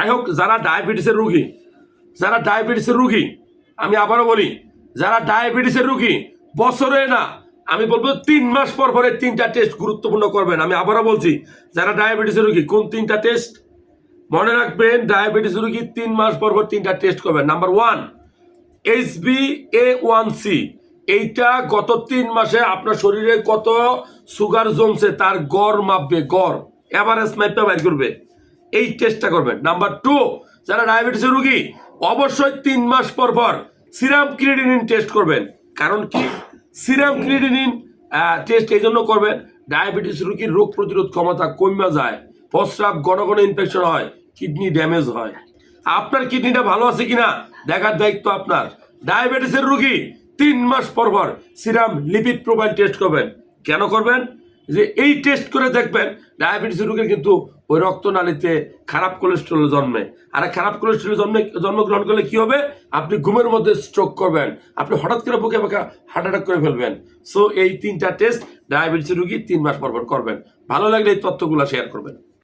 যাই হোক, যারা ডায়াবেটিসের রুগী, যারা ডায়াবেটিসের রুগী, আমি আবারও বলি, যারা ডায়াবেটিসের রুগী, বছরে না, আমি বলব তিন মাস পর পরে তিনটা টেস্ট গুরুত্বপূর্ণ করবেন। আমি আবারও বলছি, যারা ডায়াবেটিসের রুগী, কোন তিনটা টেস্ট মনে রাখবেন ডায়াবেটিস রুগী তিন মাস পর পর তিনটা টেস্ট করবেন। Number one H B A one C এইটা গত তিন মাসে আপনার শরীরে কত সুগার জমছে, তার গড় মাপবে, গড় এভারেজ মাপবে বাইর করবে। এই টেস্টটা করবেন। নাম্বার টু যারা ডায়াবেটিসের রুগী, অবশ্যই তিন মাস পর পর সিরাম ক্রিয়েটিনিন টেস্ট করবেন। কারণ কি? সিরাম ক্রিয়েটিনিন টেস্ট এই জন্য করবেন ডায়াবেটিস রুগীর রোগ প্রতিরোধ ক্ষমতা কমে যায়, প্রস্রাব ঘন ঘন ইনফেকশন হয় কিডনি ড্যামেজ হয়। আপনার কিডনিটা ভালো আছে কিনা? দেখার দায়িত্ব আপনার। ডায়াবেটিসের রুগী, তিন মাস পর পর সিরাম লিপিড প্রোফাইল টেস্ট করবেন। কেন করবেন? যে এই টেস্ট করে দেখবেন ডায়াবেটিস রোগের কিন্তু ওই রক্তনালীতে খারাপ কোলেস্ট্রল জন্মে। আর খারাপ কোলেস্ট্রল জন্মে, জন্মগ্রহণ করলে কি হবে? আপনি ঘুমের মধ্যে স্ট্রোক করবেন। আপনি হঠাৎ করে বুকে বাঁকা হার্ট অ্যাটাক করে ফেলবেন। সো এই তিনটা টেস্ট ডায়াবেটিস রুগী তিন মাস পর পর করবেন। ভালো লাগলে এই তথ্যগুলো শেয়ার করবেন।